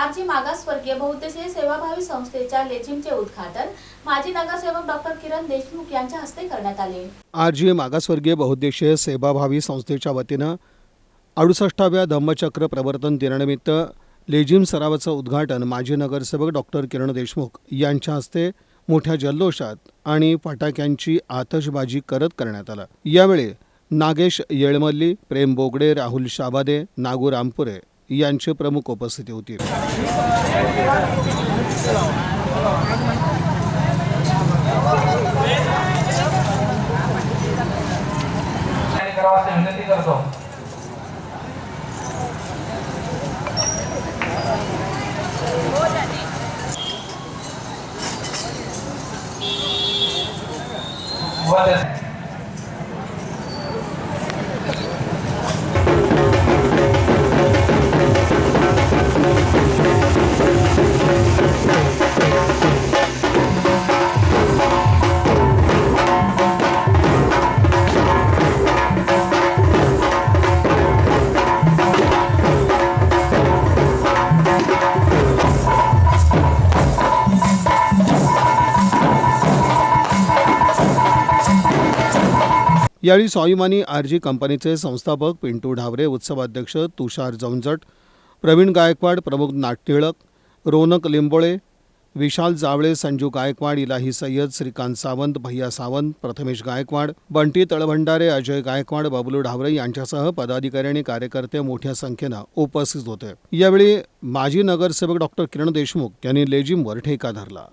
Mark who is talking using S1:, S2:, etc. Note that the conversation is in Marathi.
S1: आरजी मागासवर्गीय बहुउद्देशीय सेवाभावी संस्थेच्या लेझिमचे उद्घाटन माजी नगरसेवक डॉक्टर किरण देशमुख यांच्या हस्ते करण्यात आले.
S2: आरजी मागासवर्गीय बहुउद्देशीय सेवाभावी संस्थेच्या वतीनं अडुसष्टाव्या धम्मचक्र प्रवर्तन दिनानिमित्त लेझिम सरावाचं उद्घाटन माजी नगरसेवक डॉक्टर किरण देशमुख यांच्या हस्ते मोठ्या जल्लोषात आणि फटाक्यांची आतषबाजी करत करण्यात आलं. यावेळी नागेश येळमल्ली प्रेम बोगडे राहुल शाबादे नागू रामपुरे यांची प्रमुख उपस्थिती होती.
S3: विनंती करतो व त्या-
S2: यावेळी स्वाभिमानी आरजी कंपनीचे संस्थापक पिंटू ढावरे उत्सवाध्यक्ष तुषार जवंजट प्रवीण गायकवाड प्रमुख नाट्यळक रोनक लिंबोळे विशाल जावळे संजू गायकवाड इलाही सय्यद श्रीकांत सावंत भैया सावंत प्रथमेश गायकवाड बंटी तळभंडारे अजय गायकवाड बबलू ढावरे यांच्यासह पदाधिकारी आणि कार्यकर्ते मोठ्या संख्येनं उपस्थित होते. यावेळी माजी नगरसेवक डॉक्टर किरण देशमुख यांनी लेजिमवर ठेका धरला.